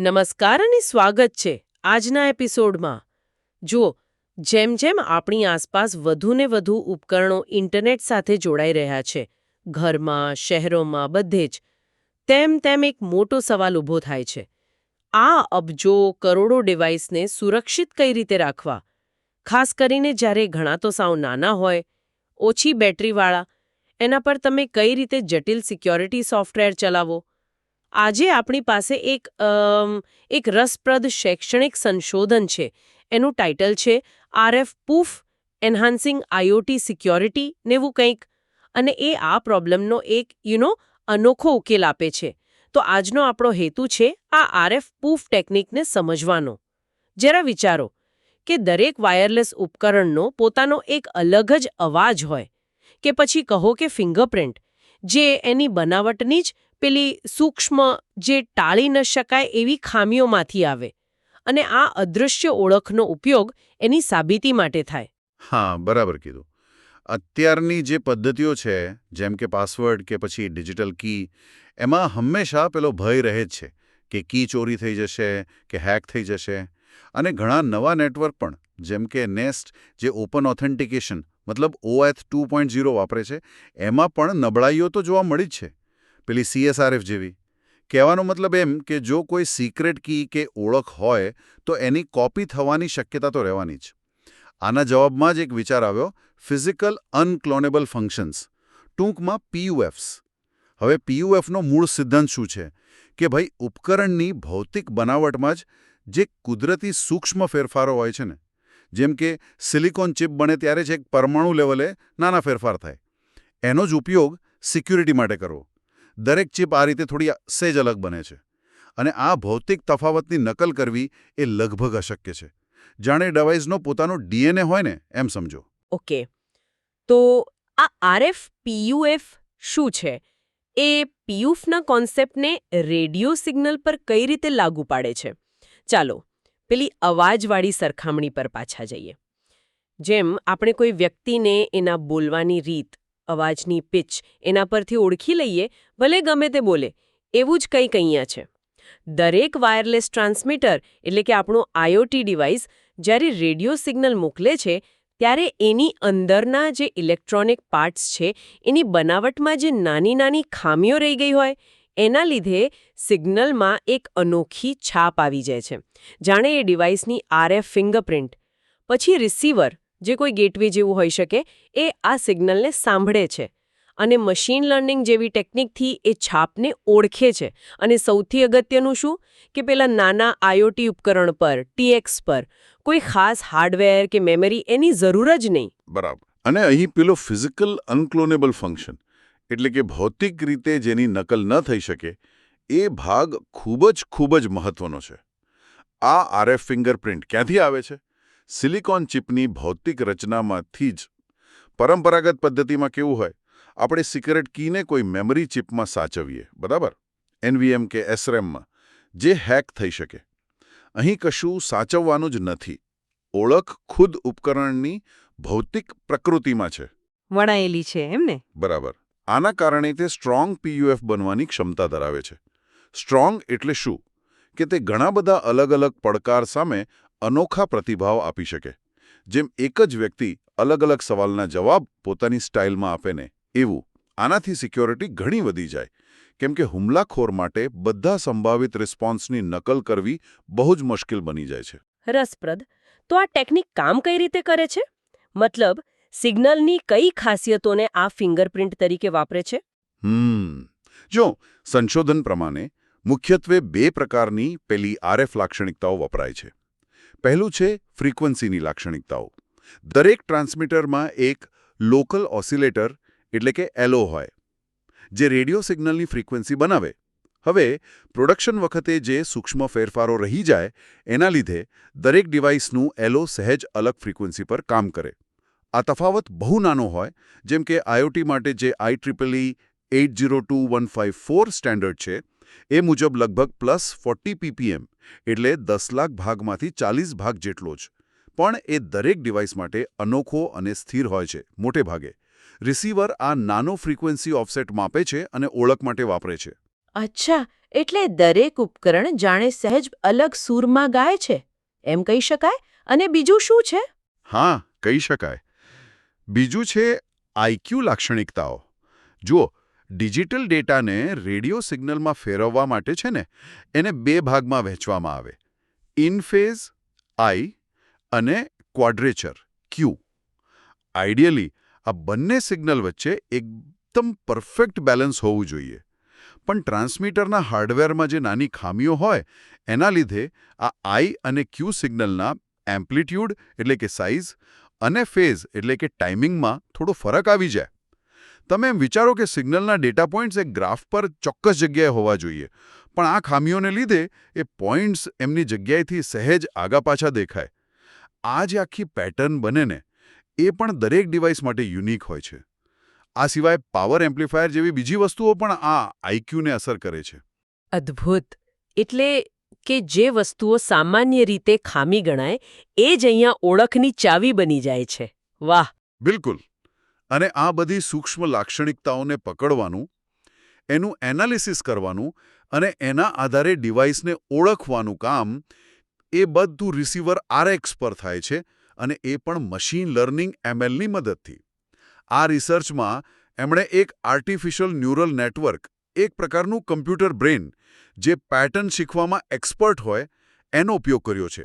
નમસ્કાર અને સ્વાગત છે આજના એપિસોડમાં. જુઓ, જેમ જેમ આપણી આસપાસ વધુને વધુ ઉપકરણો ઇન્ટરનેટ સાથે જોડાઈ રહ્યા છે, ઘરમાં, શહેરોમાં, બધે જ, તેમ તેમ એક મોટો સવાલ ઊભો થાય છે. આ અબજો કરોડો ડિવાઇસને સુરક્ષિત કઈ રીતે રાખવા? ખાસ કરીને જ્યારે ઘણા તો સાવ નાના હોય, ઓછી બેટરીવાળા, એના પર તમે કઈ રીતે જટિલ સિક્યોરિટી સોફ્ટવેર ચલાવો? આજે આપણી પાસે એક એક રસપ્રદ શૈક્ષણિક સંશોધન છે. એનું ટાઇટલ છે, RF PUF enhancing IoT security નેવું કંઈક. અને એ આ પ્રોબ્લેમનો એક યુનો અનોખો ઉકેલ આપે છે. તો આજનો આપણો હેતુ છે, આ આરએફ પૂફ ટેકનિકને સમજવાનો. જરા વિચારો કે દરેક વાયરલેસ ઉપકરણનો પોતાનો એક અલગ જ અવાજ હોય. કે પછી કહો કે ફિંગરપ્રિન્ટ, જે એની બનાવટની જ પેલી સૂક્ષ્મ જે ટાળી ન શકાય એવી ખામીઓમાંથી આવે અને આ અદૃશ્ય ઓળખનો ઉપયોગ એની સાબિતી માટે થાય. હા, બરાબર કીધું. અત્યારની જે પદ્ધતિઓ છે, જેમ કે પાસવર્ડ કે પછી ડિજિટલ કી, એમાં હંમેશા પેલો ભય રહે જ છે કે કી ચોરી થઈ જશે, કે હેક થઈ જશે. અને ઘણા નવા નેટવર્ક પણ, જેમ કે નેસ્ટ, જે ઓપન ઓથેન્ટિકેશન, મતલબ ઓએથ ટુ વાપરે છે, એમાં પણ નબળાઈઓ તો જોવા મળી જ છે. પેલી સીએસઆરએફ જેવી. કહેવાનો મતલબ એમ કે જો કોઈ સિક્રેટ કી કે ઓળખ હોય, તો એની કોપી થવાની શક્યતા તો રહેવાની જ. આના જવાબમાં જ એક વિચાર આવ્યો ફિઝિકલ અનક્લોનેબલ ફંક્શન્સ ટૂંકમાં પીયુએફ્સ હવે પીયુએફનો મૂળ સિદ્ધાંત શું છે? કે ભાઈ ઉપકરણની ભૌતિક બનાવટમાં જ જે કુદરતી સૂક્ષ્મ ફેરફારો હોય છે ને, જેમ કે સિલિકોન ચિપ બને ત્યારે જ એક પરમાણુ લેવલે નાના ફેરફાર થાય. એનો જ ઉપયોગ સિક્યુરિટી માટે કરવો. દરેક ચિપ આ રીતે થોડી સેજ અલગ બને છે. અને આ ભૌતિક તફાવતની નકલ કરવી એ લગભગ અશક્ય છે. જાણે ડિવાઇસનો પોતાનો ડીએનએ હોય ને, એમ સમજો. ઓકે. તો આ આરએફ પીયુએફ શું છે? એ પીયુફના કોન્સેપ્ટને રેડિયો સિગ્નલ પર કઈ રીતે લાગુ પાડે છે? ચાલો, પેલી અવાજવાળી સરખામણી પર પાછા જઈએ. જેમ, આપણે કોઈ વ્યક્તિને એના બોલવાની રીત અવાજની પિચ એના પરથી ઓળખી લઈએ, ભલે ગમે તે બોલે, એવું જ કંઈક અહીંયા છે. દરેક વાયરલેસ ટ્રાન્સમીટર એટલે કે આપણું આઈઓટી ડિવાઇસ જ્યારે રેડિયો સિગ્નલ મોકલે છે, ત્યારે એની અંદરના જે ઇલેક્ટ્રોનિક પાર્ટ્સ છે, એની બનાવટમાં જે નાની નાની ખામીઓ રહી ગઈ હોય, એના લીધે સિગ્નલમાં એક અનોખી છાપ આવી જાય છે. જાણે એ ડિવાઇસની આરએફ ફિંગરપ્રિન્ટ. પછી રિસીવર. જે કોઈ ગેટવે જેવું હોઈ શકે, એ આ સિગ્નલને સાંભળે છે. અને મશીન લર્નિંગ જેવી ટેકનિકથી એ છાપને ઓળખે છે. અને સૌથી અગત્યનું શું? કે પેલા નાના આઈઓટી ઉપકરણ પર ટીએક્સ પર, કોઈ ખાસ હાર્ડવેર કે મેમરી એની જરૂર જ નહીં. બરાબર. અને અહીં પેલો ફિઝિકલ અનક્લોનેબલ ફંક્શન, એટલે કે ભૌતિક રીતે જેની નકલ ન થઈ શકે, એ ભાગ ખૂબ જ ખૂબ જ મહત્વનો છે. આ આરએફ ફિંગરપ્રિન્ટ ક્યાંથી આવે છે? સિલિકોન ચિપની ભૌતિક રચનામાંથી જ. પરંપરાગત પદ્ધતિમાં કેવું હોય? આપણે સિક્રેટ કીને કોઈ મેમરી ચિપમાં સાચવીએ બરાબર? એનવીએમ કે એસરેમમાં જે હેક થઈ શકે. અહીં કશું સાચવવાનું જ નથી. ઓળખ ખુદ ઉપકરણની ભૌતિક પ્રકૃતિમાં છે. વણાયેલી છે એમને બરાબર. આના કારણે તે સ્ટ્રોંગ પીયુએફ બનવાની ક્ષમતા ધરાવે છે. સ્ટ્રોંગ એટલે શું? કે તે ઘણા બધા અલગ અલગ પડકાર સામે અનોખા પ્રતિભાવ આપી શકે. જેમ એક જ વ્યક્તિ અલગ અલગ સવાલના જવાબ પોતાની સ્ટાઇલમાં આપે ને એવું આનાથી સિક્યોરિટી ઘણી વધી જાય. કેમ કે હુમલાખોર માટે બધા સંભવિત રિસ્પોન્સની નકલ કરવી બહુ જ મુશ્કેલ બની જાય છે. રસપ્રદ. તો આ ટેકનિક કામ કઈ રીતે કરે છે? મતલબ સિગ્નલની કઈ ખાસિયતોને આ ફિંગરપ્રિન્ટ તરીકે વાપરે છે? હમ. જો સંશોધન પ્રમાણે મુખ્યત્વે બે પ્રકારની પેલી આરએફ લાક્ષણિકતાઓ વપરાય છે. પહેલું છે ફ્રીક્વન્સીની લાક્ષણિકતાઓ. દરેક ટ્રાન્સમીટરમાં એક લોકલ ઓસિલેટર એટલે કે એલો હોય, જે રેડિયો સિગ્નલની ફ્રીક્વન્સી બનાવે. હવે, પ્રોડક્શન વખતે જે સૂક્ષ્મ ફેરફારો રહી જાય, એના લીધે દરેક ડિવાઇસનું એલો સહેજ અલગ ફ્રીક્વન્સી પર કામ કરે. આ તફાવત બહુ નાનો હોય, જેમ કે આઈઓટી માટે જે I triple eight zero two one five four standard છે એ મુજબ લગભગ પ્લસ ફોર્ટી પીપીએમ એટલે દસ લાખ ભાગમાંથી ચાલીસ ભાગ જેટલો જ. પણ એ દરેક ડિવાઇસ માટે અનોખો અને સ્થિર હોય છે મોટે ભાગે. રિસીવર આ નાનો ફ્રીક્વન્સી ઓફસેટ માપે છે અને ઓળખ માટે વાપરે છે. અચ્છા એટલે દરેક ઉપકરણ જાણે સહેજ અલગ સૂરમાં ગાય છે? એમ કહી શકાય? અને બીજું શું છે? હા કહી શકાય. બીજું છે આઈક્યુ લાક્ષણિકતાઓ. જુઓ ડિજિટલ ડેટાને રેડિયો સિગ્નલમાં ફેરવવા માટે છે ને, એને બે ભાગમાં વહેંચવામાં આવે. ઇન ફેઝ આઈ અને ક્વાડ્રેચર, ક્યુ. આઈડિયલી આ બંને સિગ્નલ વચ્ચે એકદમ પરફેક્ટ બેલેન્સ હોવું જોઈએ. પણ ટ્રાન્સમીટરના હાર્ડવેરમાં જે નાની ખામીઓ હોય, એના લીધે આ આઈ અને ક્યુ સિગ્નલના એમ્પ્લિટ્યૂડ, એટલે કે સાઇઝ અને ફેઝ, એટલે કે ટાઈમિંગમાં થોડો ફરક આવી જાય. તમે એમ વિચારો કે સિગ્નલના ડેટા પોઈન્ટ્સ એક ગ્રાફ પર ચોક્કસ જગ્યાએ હોવા જોઈએ પણ આ ખામીઓને લીધે એ પોઈન્ટ્સ એમની જગ્યાએથી સહેજ આગા પાછા દેખાય. આ જે આખી પેટર્ન બને ને એ પણ દરેક ડિવાઇસ માટે યુનિક હોય છે. આ સિવાય પાવર એમ્પ્લીફાયર જેવી બીજી વસ્તુઓ પણ આ આઈક્યુને અસર કરે છે. અદ્ભુત! એટલે કે જે વસ્તુઓ સામાન્ય રીતે ખામી ગણાય એ જ અહીંયા ઓળખની ચાવી બની જાય છે. વાહ! બિલકુલ. અને આ બધી સૂક્ષ્મ લાક્ષણિકતાઓને પકડવાનું, એનું એનાલિસિસ કરવાનું અને એના આધારે ડિવાઇસને ઓળખવાનું કામ એ બધું રિસીવર આરએક્સ પર થાય છે અને એ પણ મશીન લર્નિંગ એમએલની મદદથી. આ રિસર્ચમાં એમણે એક આર્ટિફિશિયલ ન્યુરલ નેટવર્ક, એક પ્રકારનું કમ્પ્યુટર બ્રેન જે પેટર્ન શીખવામાં એક્સપર્ટ હોય, એનો ઉપયોગ કર્યો છે.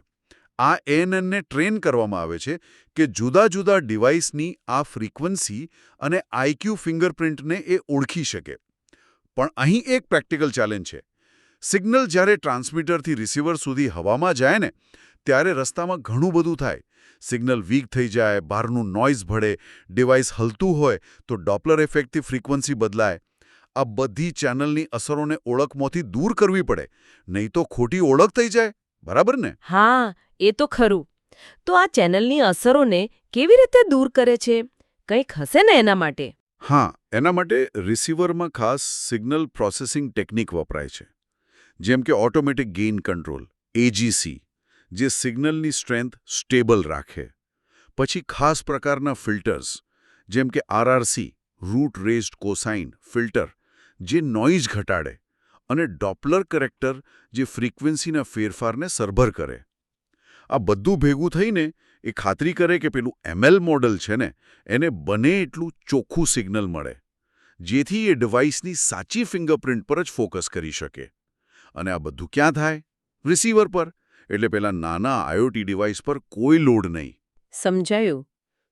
આ એએનએનને ટ્રેન કરવામાં આવે છે કે જુદા જુદા ડિવાઇસની આ ફ્રીક્વન્સી અને આઈક્યુ ફિંગરપ્રિન્ટને એ ઓળખી શકે. પણ અહીં એક પ્રેક્ટિકલ ચેલેન્જ છે. સિગ્નલ જ્યારે ટ્રાન્સમીટરથી રિસીવર સુધી હવામાં જાય ને, ત્યારે રસ્તામાં ઘણું બધું થાય. સિગ્નલ વીક થઈ જાય, બહારનું નોઇઝ ભળે, ડિવાઇસ હલતું હોય, તો ડોપલર ઇફેક્ટથી ફ્રીક્વન્સી બદલાય. આ બધી ચેનલની અસરોને ઓળખમાંથી દૂર કરવી પડે, નહીં તો ખોટી ઓળખ થઈ જાય. બરાબર ને? હા એ તો ખરું. તો આ ચેનલની અસરોને કેવી રીતે દૂર કરે છે? કંઈક હશે ને એના માટે? હા એના માટે રિસીવરમાં ખાસ સિગ્નલ પ્રોસેસિંગ ટેકનિક વપરાય છે. જેમ કે ઓટોમેટિક ગેઇન કંટ્રોલ એજીસી જે સિગ્નલની સ્ટ્રેન્થ સ્ટેબલ રાખે. પછી ખાસ પ્રકારના ફિલ્ટર્સ જેમ કે RRC root raised cosine filter જે નોઇઝ ઘટાડે. અને ડોપલર કરેક્ટર જે ફ્રીક્વન્સીના ફેરફારને સરભર કરે. આ બધું ભેગું થઈને એ ખાતરી કરે કે પેલું એમએલ મોડલ છે ને, એને બને એટલું ચોખ્ખું સિગ્નલ મળે, જેથી એ ડિવાઇસની સાચી ફિંગરપ્રિન્ટ પર જ ફોકસ કરી શકે. અને આ બધું ક્યાં થાય? રિસીવર પર, એટલે પેલા નાના આઈઓટી ડિવાઇસ પર કોઈ લોડ નહીં. સમજાયું?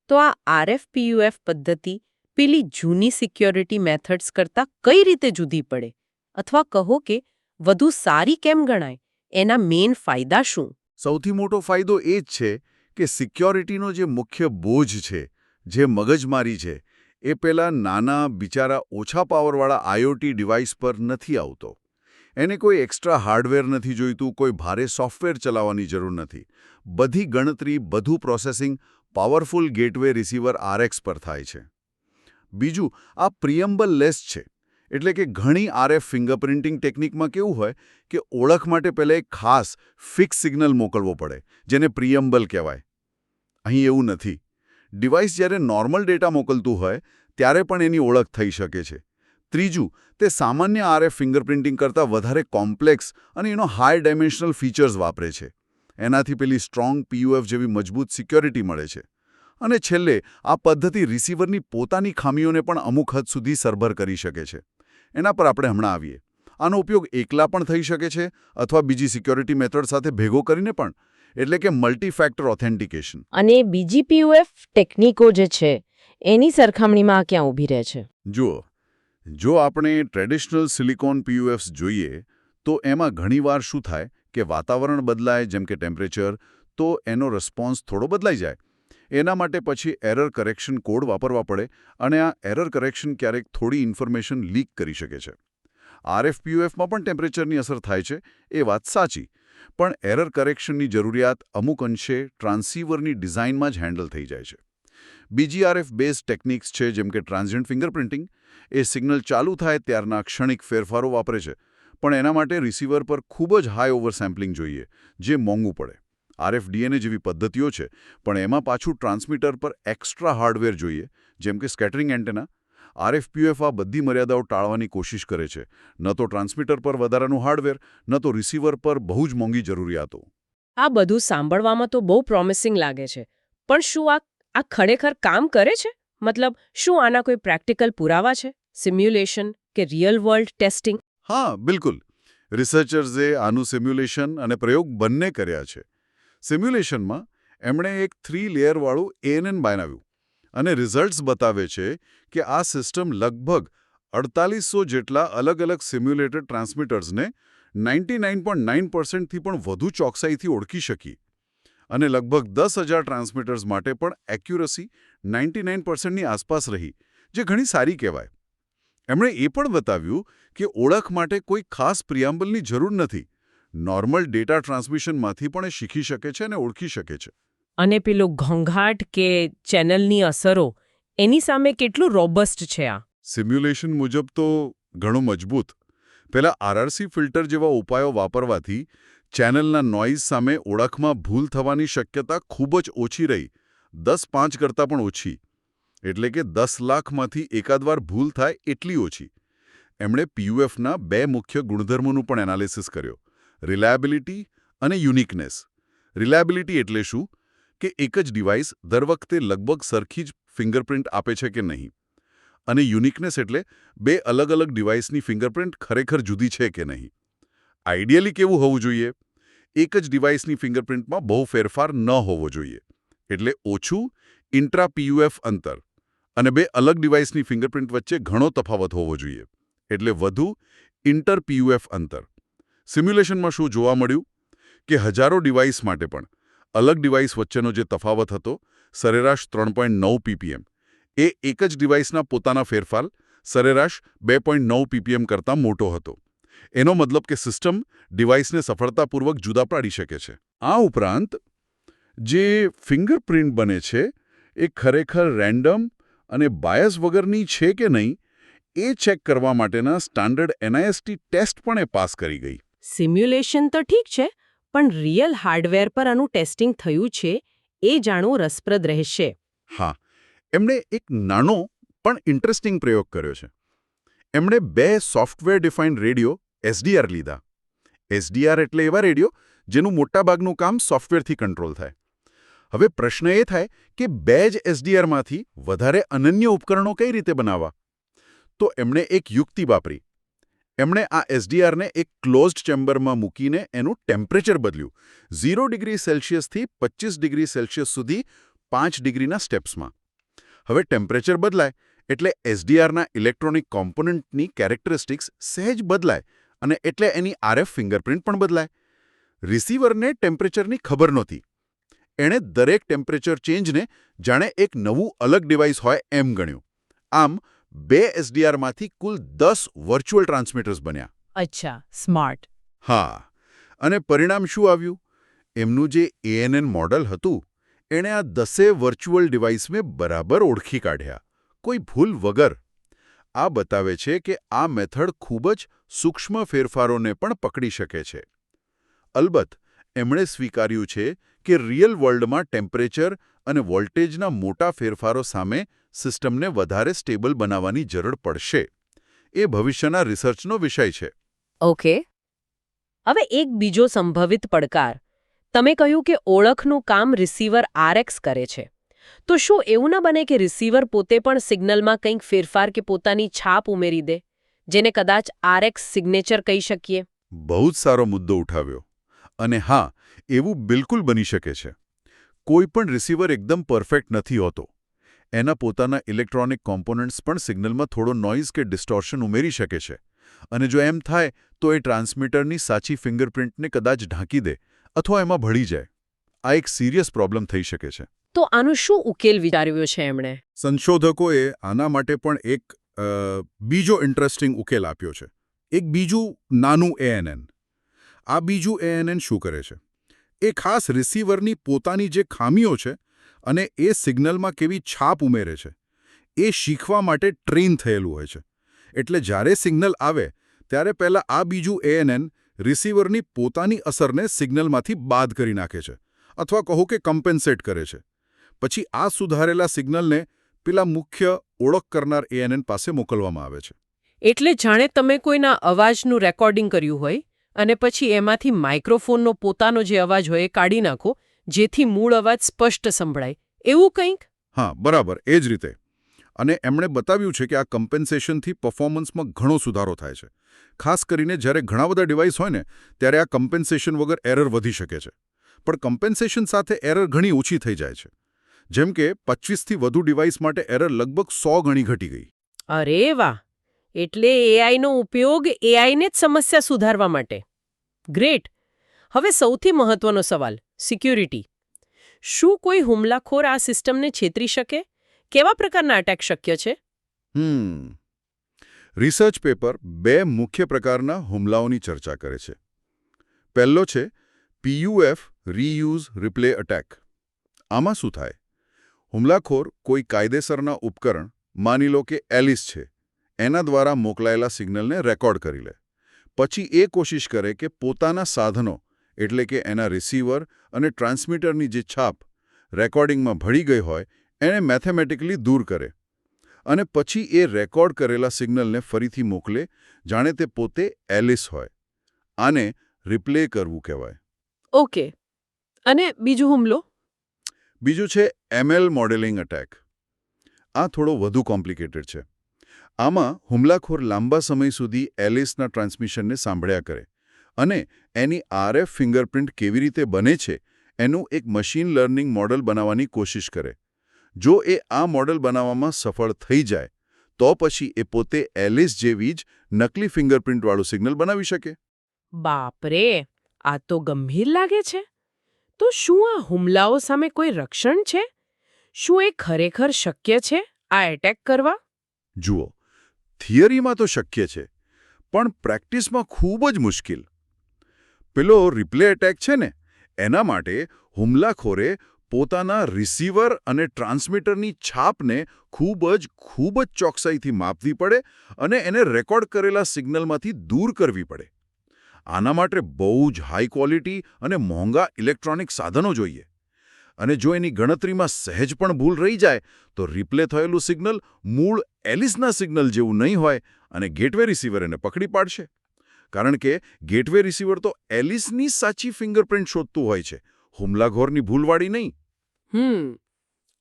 તો આ આરએફપીયુએફ પદ્ધતિ પેલી જૂની સિક્યોરિટી મેથડ્સ કરતાં કઈ રીતે જુદી પડે? અથવા કહો કે વધુ સારી કેમ ગણાય? એના મેઇન ફાયદા શું? સૌથી મોટો ફાયદો એ જ છે કે સિક્યોરિટીનો જે મુખ્ય બોજ છે, જે મગજમારી છે, એ પેલા નાના, બિચારા, ઓછા પાવરવાળા આઈઓટી ડિવાઇસ પર નથી આવતો. એને કોઈ એક્સ્ટ્રા હાર્ડવેર નથી જોઈતું, કોઈ ભારે સોફ્ટવેર ચલાવવાની જરૂર નથી. બધી ગણતરી, બધું processing powerful gateway receiver RX પર થાય છે. બીજું, આ પ્રિયમ્બલ લેસ છે. એટલે કે ઘણી આરએફ ફિંગરપ્રિન્ટિંગ ટેકનિકમાં કેવું હોય કે ઓળખ માટે પહેલાં એક ખાસ ફિક્સ સિગ્નલ મોકલવો પડે, જેને પ્રિયમ્બલ કહેવાય. અહીં એવું નથી. ડિવાઇસ જ્યારે નોર્મલ ડેટા મોકલતું હોય, ત્યારે પણ એની ઓળખ થઈ શકે છે. ત્રીજું, તે સામાન્ય આરએફ ફિંગરપ્રિન્ટિંગ કરતાં વધારે કોમ્પ્લેક્સ અને એનો હાઈ ડાયમેન્શનલ ફીચર્સ વાપરે છે. એનાથી પેલી સ્ટ્રોંગ પીયુએફ જેવી મજબૂત સિક્યોરિટી મળે છે. અને છેલ્લે, આ પદ્ધતિ રિસીવરની પોતાની ખામીઓને પણ અમુક હદ સુધી સરભર કરી શકે છે. એના પર આપણે હમણાં આવીએ. આનો ઉપયોગ એકલા પણ થઈ શકે છે અથવા બીજી સિક્યોરિટી મેથડ સાથે ભેગો કરીને પણ. એટલે કે મલ્ટી ફેક્ટર ઓથેન્ટિકેશન અને બીજી પીયુએફ ટેકનિકો જે છે એની સરખામણીમાં ક્યાં ઊભી રહે છે? જુઓ જો આપણે ટ્રેડિશનલ સિલિકોન પીયુએફ્સ જોઈએ તો એમાં ઘણીવાર શું થાય કે વાતાવરણ બદલાય જેમ કે ટેમ્પરેચર તો એનો રિસ્પોન્સ થોડો બદલાઈ જાય. એના માટે પછી એરર કરેક્શન કોડ વાપરવા પડે અને આ એરર કરેક્શન ક્યારેક થોડી ઇન્ફોર્મેશન લીક કરી શકે છે. આરએફપીયુએફમાં પણ ટેમ્પરેચરની અસર થાય છે, એ વાત સાચી, પણ એરર કરેક્શનની જરૂરિયાત અમુક અંશે ટ્રાન્સીવરની ડિઝાઇનમાં જ હેન્ડલ થઈ જાય છે. બીજી આરએફ બેઝ ટેકનિક્સ છે જેમ કે ટ્રાન્ઝિયન્ટ ફિંગરપ્રિન્ટિંગ, એ સિગ્નલ ચાલુ થાય ત્યારના ક્ષણિક ફેરફારો વાપરે છે, પણ એના માટે રિસીવર પર ખૂબ જ હાઈ ઓવર સેમ્પલિંગ જોઈએ, જે મોંઘું પડે. આરએફડીએનએ જેવી પદ્ધતિઓ છે પણ એમાં પાછું ટ્રાન્સમીટર પર એક્સ્ટ્રા હાર્ડવેર જોઈએ જેમ કે સ્કેટરિંગ એન્ટેના. આરએફપીયુએફ આ બધી મર્યાદાઓ ટાળવાની કોશિશ કરે છે. ન તો ટ્રાન્સમીટર પર વધારાનું હાર્ડવેર ન તો રિસીવર પર બહુ જ મોંઘી જરૂરિયાતો. આ બધું સાંભળવામાં તો બહુ પ્રોમિસિંગ લાગે છે. પણ શું આ આ ખરેખર કામ કરે છે? મતલબ શું આના કોઈ પ્રેક્ટિકલ પુરાવા છે? સિમ્યુલેશન કે રિયલ વર્લ્ડ ટેસ્ટિંગ? હા બિલકુલ. રિસર્ચર્સે આનું સિમ્યુલેશન અને પ્રયોગ બંને કર્યા છે. સિમ્યુલેશનમાં એમણે એક થ્રી લેયરવાળું એએનએન બનાવ્યું અને રિઝલ્ટ્સ બતાવે છે કે આ સિસ્ટમ લગભગ અડતાલીસો જેટલા અલગ અલગ સિમ્યુલેટેડ ટ્રાન્સમીટર્સને નાઇન્ટી પર્સન્ટથી પણ વધુ ચોકસાઈથી ઓળખી શકી અને લગભગ દસ હજાર ટ્રાન્સમીટર્સ માટે પણ એક્યુરસી નાઇન્ટી નાઇન આસપાસ રહી, જે ઘણી સારી કહેવાય. એમણે એ પણ બતાવ્યું કે ઓળખ માટે કોઈ ખાસ પ્રિયામ્બલની જરૂર નથી નોર્મલ ડેટા ટ્રાન્સમિશનમાંથી પણ એ શીખી શકે છે અને ઓળખી શકે છે. અને પેલો ઘોંઘાટ કે ચેનલની અસરો એની સામે કેટલું રોબસ્ટ છે આ? સિમ્યુલેશન મુજબ તો ઘણું મજબૂત. પહેલા આરઆરસી ફિલ્ટર જેવા ઉપાયો વાપરવાથી ચેનલના નોઇઝ સામે ઓળખમાં ભૂલ થવાની શક્યતા ખૂબ જ ઓછી રહી. દસ પાંચ કરતાં પણ ઓછી. એટલે કે દસ લાખમાંથી એકાદ વાર ભૂલ થાય એટલી ઓછી. એમણે પીયુએફના બે મુખ્ય ગુણધર્મોનું પણ એનાલિસિસ કર્યો. રિલાયબિલિટી અને યુનિકનેસ. રિલાયબિલિટી એટલે શું? કે એક જ ડિવાઇસ દર વખતે લગભગ સરખી જ ફિંગરપ્રિન્ટ આપે છે કે નહીં? અને યુનિકનેસ એટલે બે અલગ અલગ ડિવાઇસની ફિંગરપ્રિન્ટ ખરેખર જુદી છે કે નહીં? આઈડિયલી કેવું હોવું જોઈએ? એક જ ડિવાઇસની ફિંગરપ્રિન્ટમાં બહુ ફેરફાર ન હોવો જોઈએ. એટલે ઓછું ઇન્ટ્રા પીયુએફ અંતર અને બે અલગ ડિવાઇસની ફિંગરપ્રિન્ટ વચ્ચે ઘણો તફાવત હોવો જોઈએ. એટલે વધુ ઇન્ટર પીયુએફ અંતર. સિમ્યુલેશનમાં શું જોવા મળ્યું? કે હજારો ડિવાઇસ માટે પણ. અલગ ડિવાઇસ વચ્ચેનો જે તફાવત હતો, સરેરાશ ત્રણ પોઈન્ટ નવ પીપીએમ. એ એક જ ડિવાઇસના પોતાના ફેરફાર, સરેરાશ બે પીપીએમ કરતાં મોટો હતો. એનો મતલબ કે સિસ્ટમ ડિવાઇસને સફળતાપૂર્વક જુદા પાડી શકે છે. આ ઉપરાંત, જે ફિંગરપ્રિન્ટ બને છે, એ ખરેખર રેન્ડમ અને બાયસ વગરની છે કે નહીં, એ ચેક કરવા માટેના સ્ટાન્ડર્ડ એનઆઈએસટી ટેસ્ટ પણ એ પાસ કરી ગઈ. સિમ્યુલેશન તો ઠીક છે, પણ રિયલ હાર્ડવેર પર આનું ટેસ્ટિંગ થયું છે, એ જાણવું રસપ્રદ રહેશે. હા, એમણે એક નાનો પણ ઇન્ટરેસ્ટિંગ પ્રયોગ કર્યો છે. એમણે બે સોફ્ટવેર ડિફાઇન્ડ રેડિયો એસડીઆર લીધા. એસડીઆર એટલે એવા રેડિયો જેનું મોટાભાગનું કામ સોફ્ટવેરથી કંટ્રોલ થાય. હવે પ્રશ્ન એ થાય કે બે જ એસડીઆરમાંથી વધારે અનન્ય ઉપકરણો કઈ રીતે બનાવવા? તો એમણે એક યુક્તિ વાપરી. એમણે આ એસડીઆરને એક ક્લોઝડ ચેમ્બરમાં મૂકીને એનું ટેમ્પરેચર બદલ્યું. ઝીરો ડિગ્રી સેલ્સિયસથી પચીસ ડિગ્રી સેલ્સિયસ સુધી પાંચ ડિગ્રીના સ્ટેપ્સમાં હવે ટેમ્પરેચર બદલાય, એટલે એસડીઆરના ઇલેક્ટ્રોનિક કોમ્પોનન્ટની કેરેક્ટરિસ્ટિક્સ સહેજ બદલાય, અને એટલે એની આરએફ ફિંગરપ્રિન્ટ પણ બદલાય. રિસીવરને ટેમ્પરેચરની ખબર નહોતી. એણે દરેક ટેમ્પરેચર ચેન્જને જાણે એક નવું અલગ ડિવાઇસ હોય એમ ગણ્યું. આમ બે એસડીઆરમાંથી કુલ દસ વર્ચ્યુઅલ ટ્રાન્સમીટર્સ બન્યા. અચ્છા સ્માર્ટ હા અને પરિણામ શું આવ્યું? એમનું જે એએનએન મોડલ હતું એણે આ દસે વર્ચ્યુઅલ ડિવાઇસને બરાબર ઓળખી કાઢ્યા. કોઈ ભૂલ વગર. આ બતાવે છે કે આ મેથડ ખૂબ જ સૂક્ષ્મ ફેરફારોને પણ પકડી શકે છે. અલબત્ત એમણે સ્વીકાર્યું છે કે રિયલ વર્લ્ડમાં ટેમ્પરેચર અને વોલ્ટેજના મોટા ફેરફારો સામે સિસ્ટમને વધારે સ્ટેબલ બનાવવાની જરૂર પડશે. એ ભવિષ્યના રિસર્ચનો વિષય છે. ઓકે. હવે એક બીજો સંભવિત પડકાર. તમે કહ્યું કે ઓળખનું કામ રિસીવર આરએક્સ કરે છે. તો શું એવું ન બને કે રિસીવર પોતે પણ સિગ્નલમાં કંઈક ફેરફાર કે પોતાની છાપ ઉમેરી દે જેને કદાચ આરએક્સ સિગ્નેચર કહી શકીએ? બહુ જ સારો મુદ્દો ઉઠાવ્યો. અને હા એવું બિલકુલ બની શકે છે. કોઈ પણ રિસીવર એકદમ પરફેક્ટ નથી હોતો. એના પોતાના ઇલેક્ટ્રોનિક કોમ્પોનન્ટ્સ પણ સિગ્નલમાં થોડો નોઇઝ કે ડિસ્ટોર્શન ઉમેરી શકે છે. અને જો એમ થાય તો એ ટ્રાન્સમીટરની સાચી ફિંગરપ્રિન્ટને કદાચ ઢાંકી દે અથવા એમાં ભળી જાય. આ એક સિરિયસ પ્રોબ્લેમ થઈ શકે છે. તો આનું શું ઉકેલ વિચાર્યો છે એમણે? સંશોધકોએ આના માટે પણ એક બીજો ઇન્ટરેસ્ટિંગ ઉકેલ આપ્યો છે. એક બીજું નાનું એએનએન. આ બીજું એએનએન શું કરે છે? એ ખાસ રિસીવરની પોતાની જે ખામીઓ છે અને એ સિગ્નલમાં કેવી છાપ ઉમેરે છે. એ શીખવા માટે ટ્રેન થયેલું હોય છે. એટલે જ્યારે સિગ્નલ આવે, ત્યારે પહેલાં આ બીજું એએનએન રિસીવરની પોતાની અસરને સિગ્નલમાંથી બાદ કરી નાખે છે, અથવા કહો કે કમ્પેન્સેટ કરે છે. પછી આ સુધારેલા સિગ્નલને પેલા મુખ્ય ઓળખ કરનાર એએનએન પાસે મોકલવામાં આવે છે. એટલે જાણે તમે કોઈના અવાજનું રેકોર્ડિંગ કર્યું હોય, અને પછી એમાંથી માઇક્રોફોનનો પોતાનો જે અવાજ હોય એ કાઢી નાખો જેથી મૂળ અવાજ સ્પષ્ટ સંભળાય. એવું કંઈક? હા બરાબર એ જ રીતે. અને એમણે બતાવ્યું છે કે આ કમ્પેન્સેશનથી પરફોર્મન્સમાં ઘણો સુધારો થાય છે. ખાસ કરીને જ્યારે ઘણા બધા ડિવાઇસ હોય ને ત્યારે આ કમ્પેન્સેશન વગર એરર વધી શકે છે. પણ કમ્પેન્સેશન સાથે એરર ઘણી ઓછી થઈ જાય છે. જેમ કે પચીસથી વધુ ડિવાઇસ માટે એરર લગભગ સો ગણી ઘટી ગઈ. અરે વાહ! એટલે એઆઈનો ઉપયોગ એઆઈને જ સમસ્યા સુધારવા માટે. ગ્રેટ. હવે સૌથી મહત્વનો સવાલ, સિક્યુરિટી. શું કોઈ હુમલાખોર આ સિસ્ટમને છેતરી શકે? કેવા પ્રકારના અટેક શક્ય છે? હમ. રિસર્ચ પેપર બે મુખ્ય પ્રકારના હુમલાઓની ચર્ચા કરે છે. પહેલો છે, પીયુએફ રીયુઝ રિપ્લે અટેક આમાં શું થાય? હુમલાખોર કોઈ કાયદેસરના ઉપકરણ, માની લો કે એલિસ છે, એના દ્વારા મોકલાયેલા સિગ્નલને રેકોર્ડ કરી લે. પછી એ કોશિશ કરે કે પોતાના સાધનો એટલે કે એના રિસીવર અને ટ્રાન્સમીટરની જે છાપ રેકોર્ડિંગમાં ભળી ગઈ હોય એને મેથેમેટિકલી દૂર કરે. અને પછી એ રેકોર્ડ કરેલા સિગ્નલને ફરીથી મોકલે જાણે તે પોતે એલિસ હોય. આને રિપ્લે કરવું કહેવાય. ઓકે અને બીજો હુમલો? બીજું છે એમએલ મોડેલિંગ અટેક આ થોડો વધુ કોમ્પ્લિકેટેડ છે. આમાં હુમલાખોર લાંબા સમય સુધી એલિસના ટ્રાન્સમિશનને સાંભળ્યા કરે. અને એની આરએફ ફિંગરપ્રિન્ટ કેવી રીતે બને છે એનું એક મશીન લર્નિંગ મોડલ બનાવવાની કોશિશ કરે. જો એ આ મોડલ બનાવવામાં સફળ થઈ જાય તો પછી એ પોતે એલિસ જેવી જ નકલી ફિંગરપ્રિન્ટવાળું સિગ્નલ બનાવી શકે. બાપરે! આ તો ગંભીર લાગે છે. તો શું આ હુમલાઓ સામે કોઈ રક્ષણ છે? શું એ ખરેખર શક્ય છે આ એટેક કરવા? જુઓ થિયરીમાં તો શક્ય છે પણ પ્રેક્ટિસમાં ખૂબ જ મુશ્કેલ. પેલો રિપ્લે એટેક છે ને, એના માટે હુમલાખોરે પોતાના રિસીવર અને ટ્રાન્સમીટરની છાપને ખૂબ જ ખૂબ જ ચોકસાઈથી માપવી પડે અને એને રેકોર્ડ કરેલા સિગ્નલમાંથી દૂર કરવી પડે. આના માટે બહુ જ હાઈ ક્વોલિટી અને મોંઘા ઇલેક્ટ્રોનિક સાધનો જોઈએ. અને જો એની ગણતરીમાં સહેજ પણ ભૂલ રહી જાય, તો રિપ્લે થયેલું સિગ્નલ મૂળ એલિસના સિગ્નલ જેવું નહીં હોય અને ગેટવે રિસીવર એને પકડી પાડશે. કારણ કે ગેટવે રિસીવર તો એલિસની સાચી ફિંગરપ્રિન્ટ શોધતું હોય છે. હુમલાખોરની ભૂલવાળી નહીં. હમ.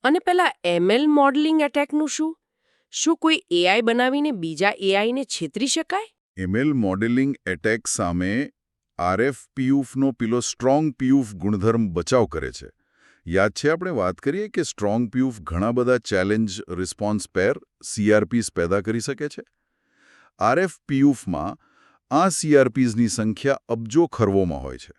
અને પેલા એમએલ મોડલિંગ એટેકનું શું? શું કોઈ એઆઈ બનાવીને બીજા એઆઈને છેતરી શકાય? એમએલ મોડેલિંગ એટેક સામે આરએફ પીયુફનો પીલો સ્ટ્રોંગ પીયુફ ગુણધર્મ બચાવ કરે છે. યાદ છે આપણે વાત કરીએ કે સ્ટ્રોંગ પીયુફ ઘણા બધા ચેલેન્જ રિસ્પોન્સ પેર સીઆરપીસ પેદા કરી શકે છે? આરએફ પીયુફમાં આ સીઆરપીઝની સંખ્યા અબજો ખરવોમાં હોય છે.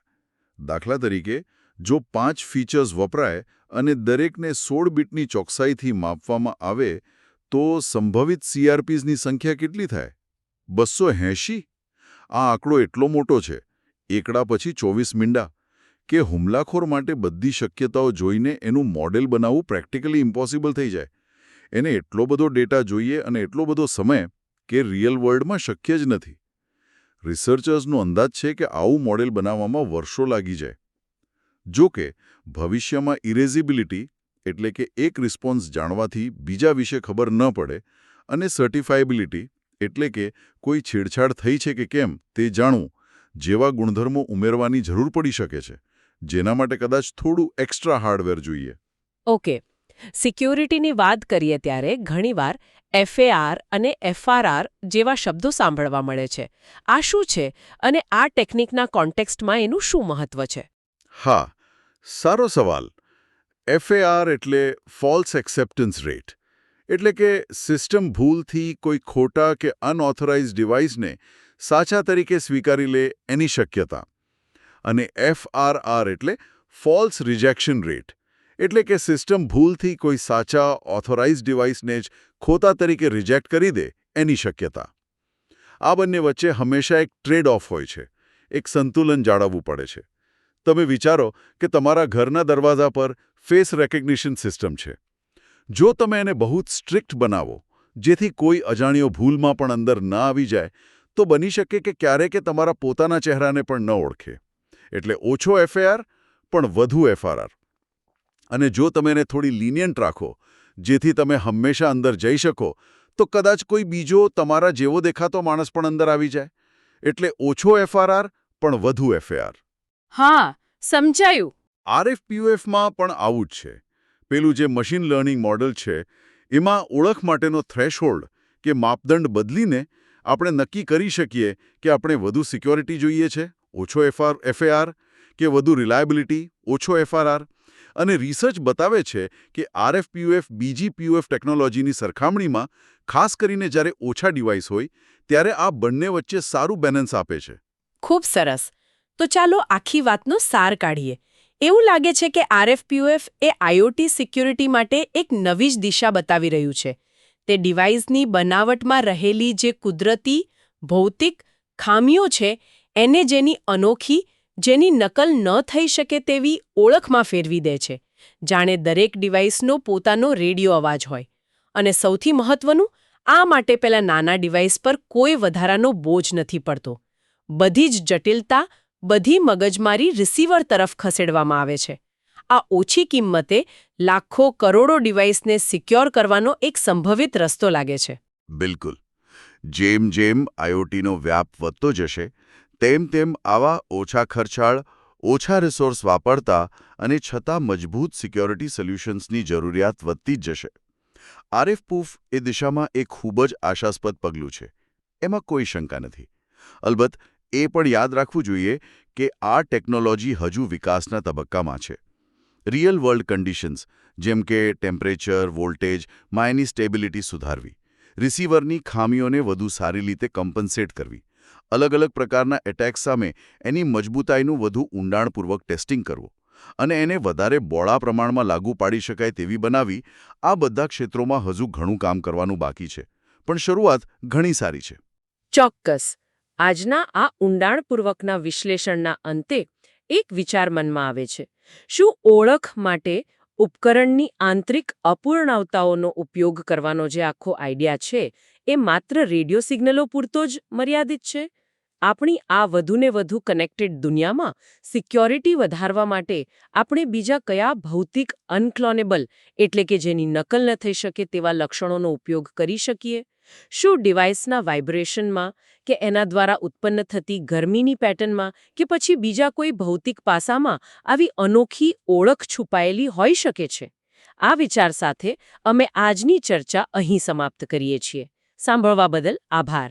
દાખલા તરીકે, જો પાંચ ફીચર્સ વપરાય અને દરેકને સોળ બીટની ચોકસાઈથી માપવામાં આવે, તો સંભવિત સીઆરપીઝની સંખ્યા કેટલી થાય? બસો એંશી? આ આંકડો એટલો મોટો છે. એકડા પછી ચોવીસ મીંડા. કે હુમલાખોર માટે બધી શક્યતાઓ જોઈને એનું મોડેલ બનાવવું પ્રેક્ટિકલી ઇમ્પોસિબલ થઈ જાય. એને એટલો બધો ડેટા જોઈએ અને એટલો બધો સમય કે રિયલ વર્લ્ડમાં શક્ય જ નથી. રિસર્ચર્સનો અંદાજ છે કે આવું મોડેલ બનાવવામાં વર્ષો લાગી જાય. જો કે, ભવિષ્યમાં ઇરેઝિબિલિટી એટલે કે એક રિસ્પોન્સ જાણવાથી બીજા વિશે ખબર ન પડે અને સર્ટિફાયેબિલિટી એટલે કે કોઈ છેડછાડ થઈ છે કે કેમ તે જાણવું જેવા ગુણધર્મો ઉમેરવાની જરૂર પડી શકે છે, જેના માટે કદાચ થોડું એક્સ્ટ્રા હાર્ડવેર જોઈએ. ઓકે સિક્યોરિટીની વાત કરીએ ત્યારે ઘણીવાર એફએઆર અને એફઆરઆર જેવા શબ્દો સાંભળવા મળે છે. આ શું છે અને આ ટેકનિકના કોન્ટેક્સ્ટમાં એનું શું મહત્વ છે? હા, સારો સવાલ. એફએઆર એટલે ફોલ્સ એક્સેપ્ટન્સ રેટ. એટલે કે સિસ્ટમ ભૂલથી કોઈ ખોટા કે અનઓથોરાઇઝ ડિવાઇસને સાચા તરીકે સ્વીકારી લે એની શક્યતા. અને એફઆરઆર એટલે ફોલ્સ રિજેક્શન રેટ. એટલે કે સિસ્ટમ ભૂલથી કોઈ સાચા ઓથોરાઇઝ ડિવાઇસને જ ખોતા તરીકે રિજેક્ટ કરી દે એની શક્યતા. આ બંને વચ્ચે હંમેશા એક ટ્રેડ ઓફ હોય છે, એક સંતુલન જાળવવું પડે છે. તમે વિચારો કે તમારા ઘરના દરવાજા પર ફેસ રેકગ્નિશન સિસ્ટમ છે. જો તમે એને બહુ જ સ્ટ્રિક્ટ બનાવો, જેથી કોઈ અજાણ્યો ભૂલમાં પણ અંદર ના આવી જાય, તો બની શકે કે ક્યારેક તમારા પોતાના ચહેરાને પણ ન ઓળખે. એટલે ઓછો એફઆઈઆર પણ વધુ એફઆરઆર અને જો તમે એને થોડી લિનિયન્ટ રાખો જેથી તમે હંમેશા અંદર જઈ શકો તો કદાચ કોઈ બીજો તમારા જેવો દેખાતો માણસ પણ અંદર આવી જાય. એટલે ઓછો એફઆરઆર પણ વધુ એફએઆર હા સમજાયું. આરએફપીયુએફમાં પણ આવું જ છે. પેલું જે મશીન લર્નિંગ મોડલ છે એમાં ઓળખ માટેનો થ્રેશહોલ્ડ કે માપદંડ બદલીને આપણે નક્કી કરી શકીએ કે આપણે વધુ સિક્યોરિટી જોઈએ છે ઓછો એફઆર એફએઆર કે વધુ રિલાયબિલિટી ઓછો એફઆરઆર અને રિસર્ચ બતાવે છે કે આરએફપીયુએફ બીજી પીયુએફ ટેકનોલોજીની સરખામણીમાં, ખાસ કરીને જ્યારે ઓછા ડિવાઇસ હોય, ત્યારે આ બંને વચ્ચે સારું બેલેન્સ આપે છે. ખૂબ સરસ. તો ચાલો આખી વાતનો સાર કાઢીએ. એવું લાગે છે કે આરએફપીયુએફ એ આઈઓટી સિક્યુરિટી માટે એક નવી જ દિશા બતાવી રહ્યું છે. તે ડિવાઇસની બનાવટમાં રહેલી જે કુદરતી, ભૌતિક ખામીઓ છે, એને જેની અનોખી જેની નકલ ન થઈ શકે તેવી ઓળખમાં ફેરવી દે છે. જાણે દરેક ડિવાઇસનો પોતાનો રેડિયો અવાજ હોય. અને સૌથી મહત્વનું, આ માટે પેલા નાના ડિવાઇસ પર કોઈ વધારાનો બોજ નથી પડતો. બધી જ જટિલતા, બધી મગજમારી રિસીવર તરફ ખસેડવામાં આવે છે. આ ઓછી કિંમતે લાખો કરોડો ડિવાઇસને સિક્યોર કરવાનો એક સંભવિત રસ્તો લાગે છે. બિલકુલ. જેમ જેમ આઈઓટીનો વ્યાપ વધતો જશે તેમ તેમ આવા ઓછા ખર્ચાળ, ઓછા રિસોર્સ વાપરતા અને છતાં મજબૂત સિક્યોરિટી સોલ્યુશન્સની જરૂરિયાત વધતી જ જશે. આરએફ પૂફ એ દિશામાં એક ખૂબ જ આશાસ્પદ પગલું છે. એમાં કોઈ શંકા નથી. અલબત્ત, એ પણ યાદ રાખવું જોઈએ કે આ ટેકનોલોજી હજુ વિકાસના તબક્કામાં છે. રિયલ વર્લ્ડ કન્ડિશન્સ, જેમ કે ટેમ્પરેચર, વોલ્ટેજ માયની સ્ટેબિલિટી સુધારવી. રિસીવરની ખામીઓને વધુ સારી રીતે કમ્પન્સેટ કરવી. અલગ અલગ પ્રકારના એટેક સામે એની મજબૂતાઈનું વધુ ઊંડાણપૂર્વક ટેસ્ટિંગ કરવું અને એને વધારે બોળા પ્રમાણમાં લાગુ પાડી શકાય તેવી બનાવી આ બધા ક્ષેત્રોમાં હજુ ઘણું કામ કરવાનું બાકી છે. પણ શરૂઆત ઘણી સારી છે. ચોક્કસ. આજના આ ઊંડાણપૂર્વકના વિશ્લેષણના અંતે એક વિચાર મનમાં આવે છે. શું ઓળખ માટે ઉપકરણની આંતરિક અપૂર્ણાવતાઓનો ઉપયોગ કરવાનો જે આખો આઈડિયા છે એ માત્ર રેડિયો સિગ્નલો પૂરતો જ મર્યાદિત છે? આપણી આ વધુને વધુ કનેક્ટેડ દુનિયામાં સિક્યોરિટી વધારવા માટે આપણે બીજા કયા ભૌતિક અનક્લોનેબલ, એટલે કે જેની નકલ ન થઈ શકે તેવા લક્ષણોનો ઉપયોગ કરી શકીએ? શું ડિવાઇસના વાઇબ્રેશનમાં કે એના દ્વારા ઉત્પન્ન થતી ગરમીની પેટર્નમાં કે પછી બીજા કોઈ ભૌતિક પાસામાં આવી અનોખી ઓળખ છુપાયેલી હોઈ શકે છે? આ વિચાર સાથે અમે આજની ચર્ચા અહીં સમાપ્ત કરીએ છીએ. સાંભળવા બદલ આભાર